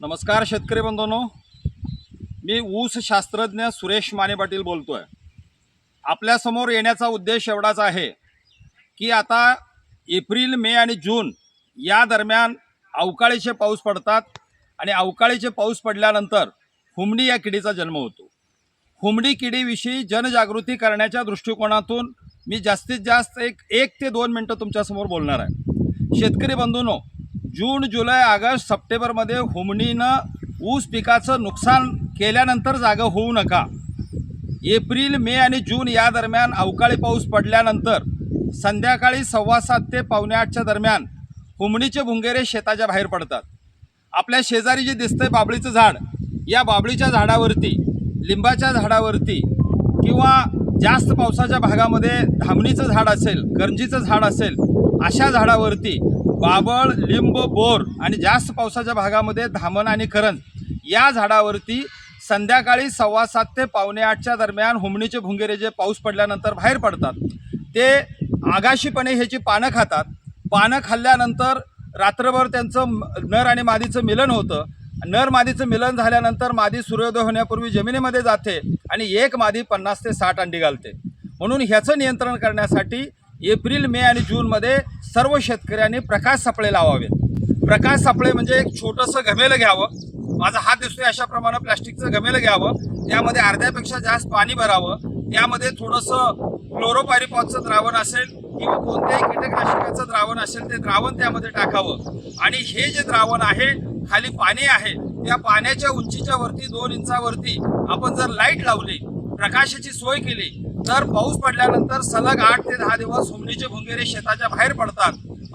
नमस्कार शेतकरी बंधूंनो. मी ऊस शास्त्रज्ञ सुरेश माने पाटील बोलतो आहे आपल्यासमोर येण्याचा उद्देश एवढाच आहे की आता एप्रिल मे आणि जून या दरम्यान अवकाळीचे पाऊस पडतात आणि अवकाळीचे पाऊस पडल्यानंतर हुमडी या किडीचा जन्म होतो. हुमडी किडीविषयी जनजागृती करण्याच्या दृष्टिकोनातून मी जास्तीत जास्त एक एक ते दोन मिनटं तुमच्यासमोर बोलणार आहे. शेतकरी बंधूंनो जून जुलै ऑगस्ट सप्टेंबरमध्ये हुमणीनं ऊस पिकाचं नुकसान केल्यानंतर जागं होऊ नका. एप्रिल मे आणि जून या दरम्यान अवकाळी पाऊस पडल्यानंतर संध्याकाळी सव्वा सात ते पावणे आठच्या दरम्यान हुमणीचे भुंगेरे शेताच्या बाहेर पडतात. आपल्या शेजारी जे दिसतंय बाबळीचं झाड या बाबळीच्या झाडावरती लिंबाच्या झाडावरती किंवा जास्त पावसाच्या भागामध्ये धामणीचं झाड असेल करंजीचं झाड असेल अशा झाडावरती बाबळ लिंब बोर आणि जास्त पावसाच्या भागामध्ये धामण आणि करंज या झाडावरती संध्याकाळी सव्वा सात ते पावणे आठच्या दरम्यान हुमणीचे भुंगेरे जे पाऊस पडल्यानंतर बाहेर पडतात ते आगाशीपणे ह्याची पानं खातात. पानं खाल्ल्यानंतर रात्रभर त्यांचं म- नर आणि मादीचं मिलन होतं. नर मादीचं मिलन झाल्यानंतर मादी सूर्योदय होण्यापूर्वी जमिनीमध्ये जाते आणि एक मादी पन्नास ते साठ अंडी घालते. म्हणून ह्याचं नियंत्रण करण्यासाठी एप्रिल मे आणि जूनमध्ये सर्व शेतकऱ्यांनी प्रकाश सापळे लावावे. प्रकाश सापळे म्हणजे एक छोटंसं घमेलं घ्यावं. माझा हात दिसतोय अशा प्रमाणे प्लास्टिकचं घमेलं घ्यावं. त्यामध्ये अर्ध्यापेक्षा जास्त पाणी भरावं. त्यामध्ये थोडंसं क्लोरोपायरिपॉजचं द्रावण असेल किंवा कोणत्याही कीटकनाशकाचं द्रावण असेल ते द्रावण त्यामध्ये टाकावं. आणि हे जे द्रावण आहे खाली पाणी आहे त्या पाण्याच्या उंचीच्या वरती दोन इंचावरती आपण जर लाइट लावली प्रकाशाची सोय केली तर पाऊस पडल्यानंतर सलग आठ ते दहा दिवस सोमणीचे भुंगेरे शेताच्या बाहेर पडतात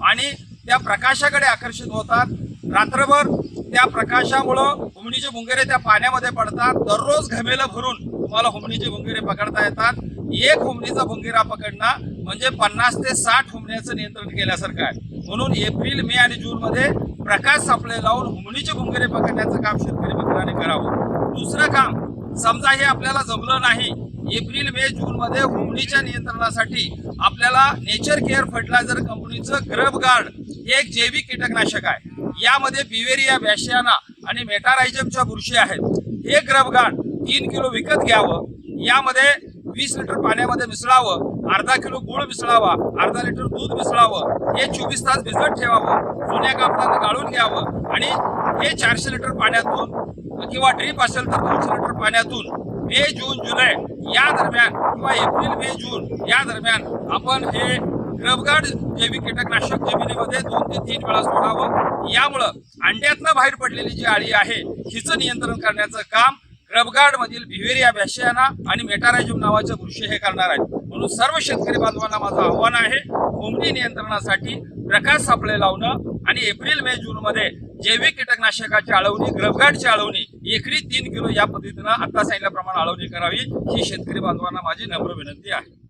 आणि त्या प्रकाशाकडे आकर्षित होतात. रात्रभर त्या प्रकाशामुळं हुमणीचे भुंगेरे त्या पाण्यामध्ये पडतात. दररोज घमेलं भरून तुम्हाला हुमणीचे भुंगेरे पकडता येतात. एक हुमणीचा भुंगेरा पकडणं म्हणजे पन्नास ते साठ हुमण्याचं नियंत्रण केल्यासारखं आहे. म्हणून एप्रिल मे आणि जूनमध्ये प्रकाश सापळे लावून हुमणीचे भुंगेरे पकडण्याचं काम शेतकरी मित्राने करावं. दुसरं काम समजा हे आपल्याला जमलं नाही एप्रिल मे जून मध्ये हुमणीच्या नियंत्रणासाठी आपल्याला नेचर केअर फर्टिलायझर कंपनीचं ग्रब गार्ड हे एक जैविक कीटकनाशक आहे. यामध्ये बिवेरिया व्याशियाना आणि मेटारायझमच्या बुरशी आहेत. हे ग्रब गार्ड तीन किलो विकत घ्यावं. यामध्ये वीस लिटर पाण्यामध्ये मिसळावं. अर्धा किलो गुळ मिसळावा. अर्धा लिटर दूध मिसळावं. हे चोवीस तास भिजत ठेवावं. जुन्या कापडानं गाळून घ्यावं. आणि हे चारशे लिटर पाण्यातून किंवा ड्रीप असेल तर दोनशे लिटर पाण्यातून मे जून जुलै या दरम्यान किंवा एप्रिल मे जून या दरम्यान आपण हे ग्रबगार्ड जैविक कीटकनाशक जमिनीमध्ये दोन ते तीन वेळा सोडावं. यामुळं अंड्यातनं बाहेर पडलेली जी आळी आहे हिचं नियंत्रण करण्याचं काम ग्रबगाडमधील भिवेरिया बॅशियाना आणि मेटारायझम नावाचं बुरशी हे करणार आहेत. म्हणून सर्व शेतकरी बांधवांना माझं आव्हान आहे कोंबडी नियंत्रणासाठी प्रकाश सापळे लावणं आणि एप्रिल मे जून मध्ये जैविक कीटकनाशकाची आळवणी ग्रबगाडची आळवणी एकरी तीन किलो या पद्धतीनं आता सांगितल्याप्रमाणे आळवणी करावी ही शेतकरी बांधवांना माझी नम्र विनंती आहे.